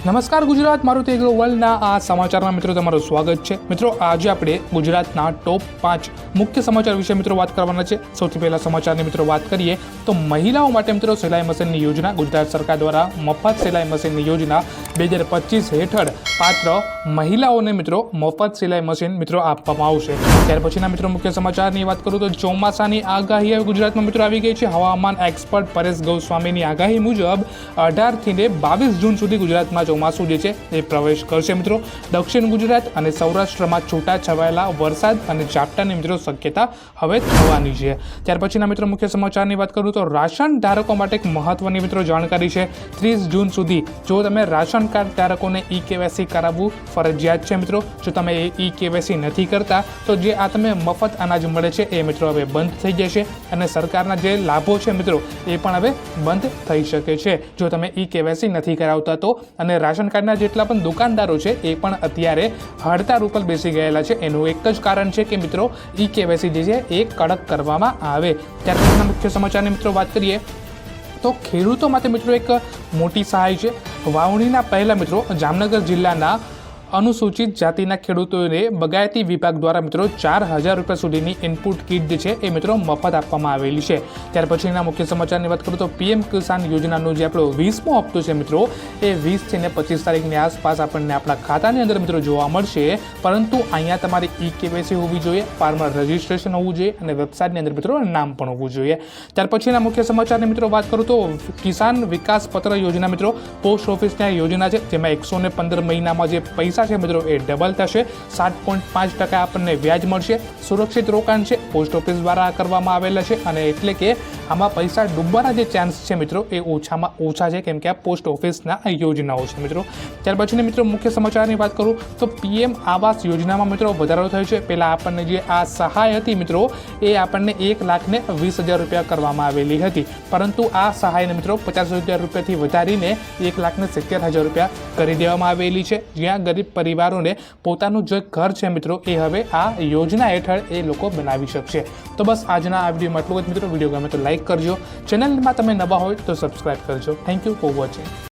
નમસ્કાર ગુજરાત, મારું તે વર્લ્ડના આ સમાચારના મિત્રો તમારું સ્વાગત છે. મિત્રો, આજે આપણે ગુજરાતના ટોપ પાંચ મુખ્ય સમાચાર વિશે મિત્રો વાત કરવાના છે. સૌથી પહેલા સમાચારની મિત્રો વાત કરીએ, તો મહિલાઓ માટે મિત્રો સિલાઈ મશીનની યોજના ગુજરાત સરકાર દ્વારા મફત સિલાઈ મશીનની યોજના બે હજાર પચીસ હેઠળ પાત્ર મહિલાઓને મિત્રો મફત સિલાઈ મશીન મિત્રો આપવામાં આવશે. ત્યાર પછીના મિત્રો મુખ્ય સમાચારની વાત કરું તો ચોમાસાની આગાહી હવે ગુજરાતમાં મિત્રો આવી ગઈ છે. હવામાન એક્સપર્ટ પરેશ ગૌસ્વામીની આગાહી મુજબ અઢારથી ને બાવીસ જૂન સુધી ગુજરાતમાં ચોમાસું જે છે એ પ્રવેશ કરશે મિત્રો. દક્ષિણ ગુજરાત અને સૌરાષ્ટ્રમાં છૂટા છવાયેલા વરસાદ અને ઝાપટાની મિત્રો શક્યતા હવે થવાની છે. ત્યાર પછીના મિત્રો મુખ્ય સમાચારની વાત કરું તો રાશન ધારકો માટે એક મહત્વની મિત્રો જાણકારી છે. ત્રીસ જૂન સુધી જો તમે રાશન કાર્ડ ધારકોને ઈ કેવાયસી કરાવવું ફરજિયાત છે મિત્રો. જો તમે એ ઈ કેવાયસી નથી કરતા, તો જે આ તમે મફત અનાજ મળે છે એ મિત્રો હવે બંધ થઈ જશે અને સરકારના જે લાભો છે મિત્રો, એ પણ હવે બંધ થઈ શકે છે. જો તમે ઈ કેવાયસી નથી કરાવતા તો, અને રાશન કાર્ડના જેટલા પણ દુકાનદારો છે, એ પણ અત્યારે હડતાળ ઉપર બેસી ગયેલા છે. એનું એક જ કારણ છે કે મિત્રો ઈ કેવાયસી જે છે, એ કડક કરવામાં આવે. ત્યાર મુખ્ય સમાચારની મિત્રો વાત કરીએ. તો ખેડૂતો માટે મિત્રો એક મોટી સહાય છે. વાવણીના પહેલા મિત્રો જામનગર જિલ્લાના અનુસૂચિત જાતિના ખેડૂતોને બગાયતી વિભાગ દ્વારા મિત્રો ચાર હજાર રૂપિયા સુધીની ઇનપુટ કીટ જે છે એ મિત્રો મફત આપવામાં આવેલી છે. ત્યાર પછીના મુખ્ય સમાચારની વાત કરું તો પીએમ કિસાન યોજનાનો જે આપણો વીસમો હપ્તો છે મિત્રો, એ વીસથી ને પચીસ તારીખની આસપાસ આપણને આપણા ખાતાની અંદર મિત્રો જોવા મળશે. પરંતુ અહીંયા તમારી ઈ કેવાયસી હોવી જોઈએ, ફાર્મર રજિસ્ટ્રેશન હોવું જોઈએ અને વેબસાઇટની અંદર મિત્રો નામ પણ હોવું જોઈએ. ત્યાર પછીના મુખ્ય સમાચારની મિત્રો વાત કરું તો કિસાન વિકાસ પત્ર યોજના મિત્રો, પોસ્ટ ઓફિસની આ યોજના છે, જેમાં એકસો પંદર મહિનામાં જે પૈસા છે મિત્રો એ ડબલ થશે. સાત પોઈન્ટ પાંચ ટકા આપણને વ્યાજ મળશે. સુરક્ષિત રોકાણ છે. પોસ્ટ ઓફિસ દ્વારા કરવામાં આવેલા છે. અને એટલે કે આમાં પૈસા ડૂબવાના જે ચાન્સ છે મિત્રો, એ ઓછામાં ઓછા છે, કેમ કે આ પોસ્ટ ઓફિસના યોજનાઓ છે મિત્રો. ત્યાર પછીને મિત્રો મુખ્ય સમાચારની વાત કરું, તો પીએમ આવાસ યોજનામાં મિત્રો વધારો થયો છે. પહેલાં આપણને જે આ સહાય હતી મિત્રો, એ આપણને એક લાખને વીસ હજાર રૂપિયા કરવામાં આવેલી હતી. પરંતુ આ સહાયને મિત્રો પચાસ હજાર રૂપિયાથી વધારીને એક લાખને સિત્તેર હજાર રૂપિયા કરી દેવામાં આવેલી છે. જ્યાં ગરીબ પરિવારોને પોતાનું જે ઘર છે મિત્રો, એ હવે આ યોજના હેઠળ એ લોકો બનાવી શકશે. તો બસ આજના આ વિડીયોમાં એટલું જ મિત્રો. વીડિયો ગમે તો લાઈક કરજો. ચેનલમાં તમે નવા હોય તો સબસ્ક્રાઈબ કરજો. Thank you for watching